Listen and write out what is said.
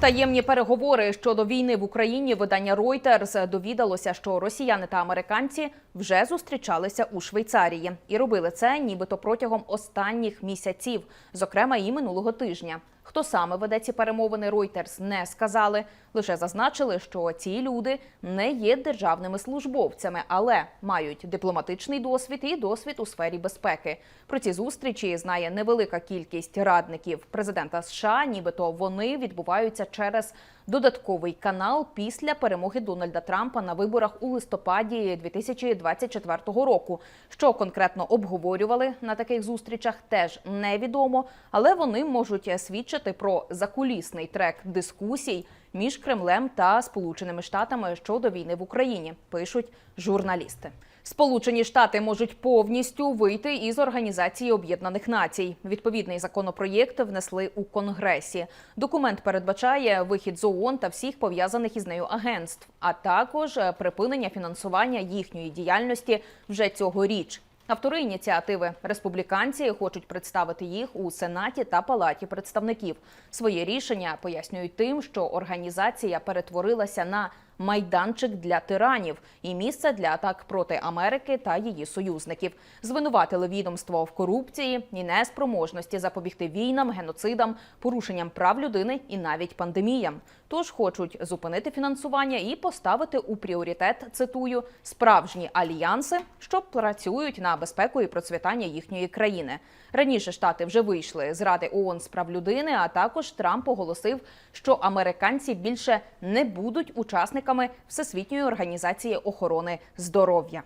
Таємні переговори щодо війни в Україні видання Reuters довідалося, що росіяни та американці вже зустрічалися у Швейцарії і робили це нібито протягом останніх місяців, зокрема і минулого тижня. Хто саме веде ці перемовини, Reuters не сказали. Лише зазначили, що ці люди не є державними службовцями, але мають дипломатичний досвід і досвід у сфері безпеки. Про ці зустрічі знає невелика кількість радників президента США, нібито вони відбуваються через додатковий канал після перемоги Дональда Трампа на виборах у листопаді 2024 року. Що конкретно обговорювали на таких зустрічах, теж невідомо, але вони можуть свідчити про закулісний трек дискусій між Кремлем та Сполученими Штатами щодо війни в Україні, пишуть журналісти. Сполучені Штати можуть повністю вийти із організації Об'єднаних Націй. Відповідний законопроєкт внесли у Конгресі. Документ передбачає вихід з ООН та всіх пов'язаних із нею агентств, а також е, припинення фінансування їхньої діяльності вже цьогоріч. Автори ініціативи республіканці хочуть представити їх у Сенаті та Палаті представників. Своє рішення пояснюють тим, що організація перетворилася на майданчик для тиранів і місце для атак проти Америки та її союзників. Звинуватили відомство в корупції і неспроможності запобігти війнам, геноцидам, порушенням прав людини і навіть пандеміям. Тож хочуть зупинити фінансування і поставити у пріоритет цитую справжні альянси, що працюють на безпеку і процвітання їхньої країни. Раніше штати вже вийшли з Ради ООН з прав людини. А також Трамп оголосив, що американці більше не будуть учасниками Всесвітньої організації охорони здоров'я.